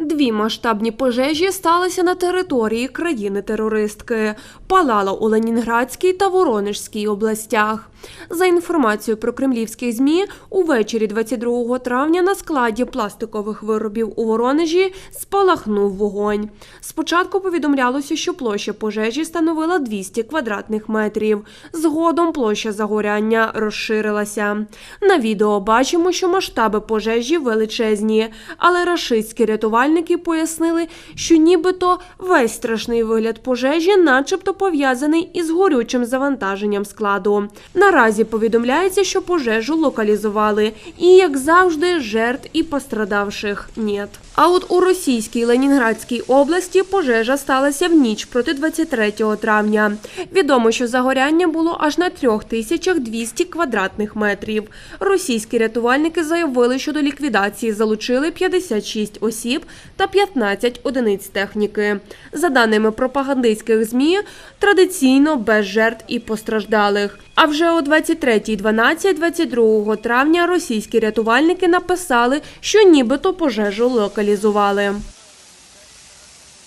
Дві масштабні пожежі сталися на території країни-терористки. Палало у Ленінградській та Воронежській областях. За інформацією про кремлівських ЗМІ, увечері 22 травня на складі пластикових виробів у Воронежі спалахнув вогонь. Спочатку повідомлялося, що площа пожежі становила 200 квадратних метрів. Згодом площа загоряння розширилася. На відео бачимо, що масштаби пожежі величезні, але рашистські рятувальники пояснили, що нібито весь страшний вигляд пожежі, начебто пов'язаний із горючим завантаженням складу. Наразі повідомляється, що пожежу локалізували, і як завжди, жертв і пострадавших нет. А от у російській Ленінградській області пожежа сталася в ніч проти 23 травня. Відомо, що загоряння було аж на 3200 квадратних метрів. Російські рятувальники заявили, що до ліквідації залучили 56 осіб та 15 одиниць техніки. За даними пропагандистських ЗМІ, традиційно без жертв і постраждалих. А вже о 23.12 22 травня російські рятувальники написали, що нібито пожежу локалізували.